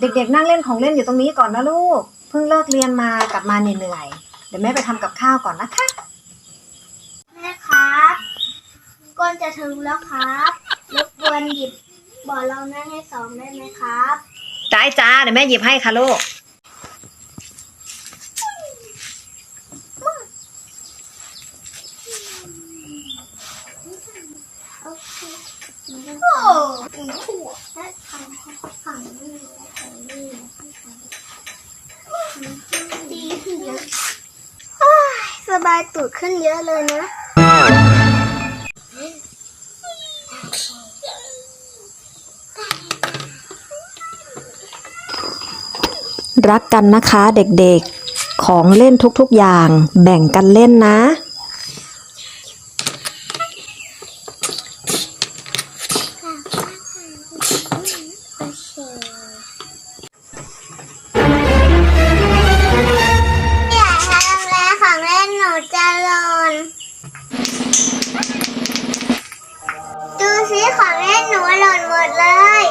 เด็กๆ นั่งเล่นของเล่นอยู่ตรงนี้ก่อนนะลูก เพิ่งเลิกเรียนมากลับมาเหนื่อยๆ เดี๋ยวแม่ไปทำกับข้าวก่อนนะคะ แม่ครับก้นจะถึงแล้วครับรบกวนหยิบบ่อเรานั่งให้สองได้ไหมครับจ้าจ้าเดี๋ยวแม่หยิบให้ค่ะลูก โอเคโอ้ถึงถั่วและทำฝั่งนี้และฝั่งนี้ดีขึ้นเยอะโอ้ สบายตูดขึ้นเยอะเลยนะ รักกันนะคะเด็กๆ ของเล่นทุกๆอย่าง แบ่งกันเล่นนะ ดเลย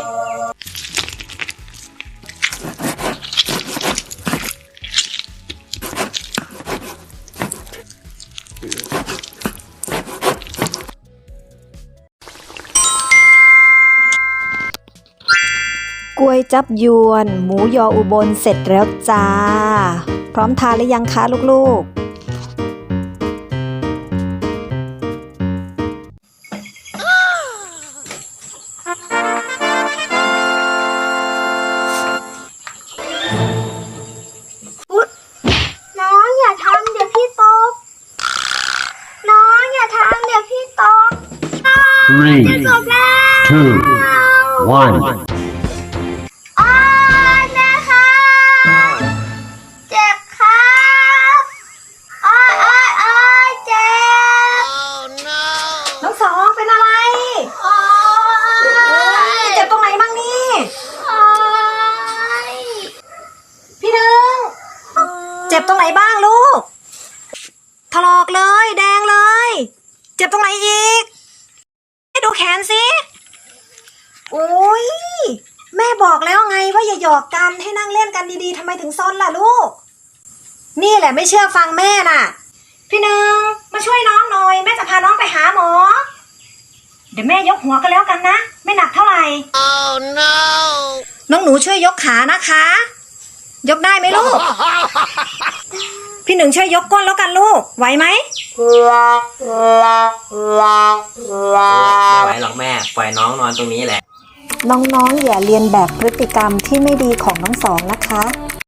กล้วยจับยวน หมูยออุบลเสร็จแล้วจ้า พร้อมทานหรือยังคะลูกน้ Three, จบแล้ว two, one. อ้ายแม่ครับเจ็บครับอ้ายอ้ายอ้ายเจ็บๆน้องสองเป็นอะไรอ้ายเจ็บตรงไหนบ้างนี่อ้ายพี่หนึ่งเจ็บตรงไหนบ้างลูกถลอกเลย แดงเลย เจ็บตรงไหนอีก ให้ดูแขนสิ โอ้ยแม่บอกแล้วไงว่าอย่าหยอกกันให้นั่งเล่นกันดีๆทำไมถึงซนล่ะลูก นี่แหละไม่เชื่อฟังแม่น่ะ พี่หนึ่งมาช่วยน้องหน่อย แม่จะพาน้องไปหาหมอ เดี๋ยวแม่ยกหัวก็แล้วกันนะ ไม่หนักเท่าไหร่ oh no น้องหนูช่วยยกขานะคะ ยกได้ไหมลูก พี่หนึ่งช่วยยกก้นแล้วกันลูก ไหวไหม ไม่ไหวหรอกแม่ ปล่อยน้องนอนตรงนี้แหละ น้องๆ อย่าเรียนแบบพฤติกรรมที่ไม่ดีของน้องสองนะคะ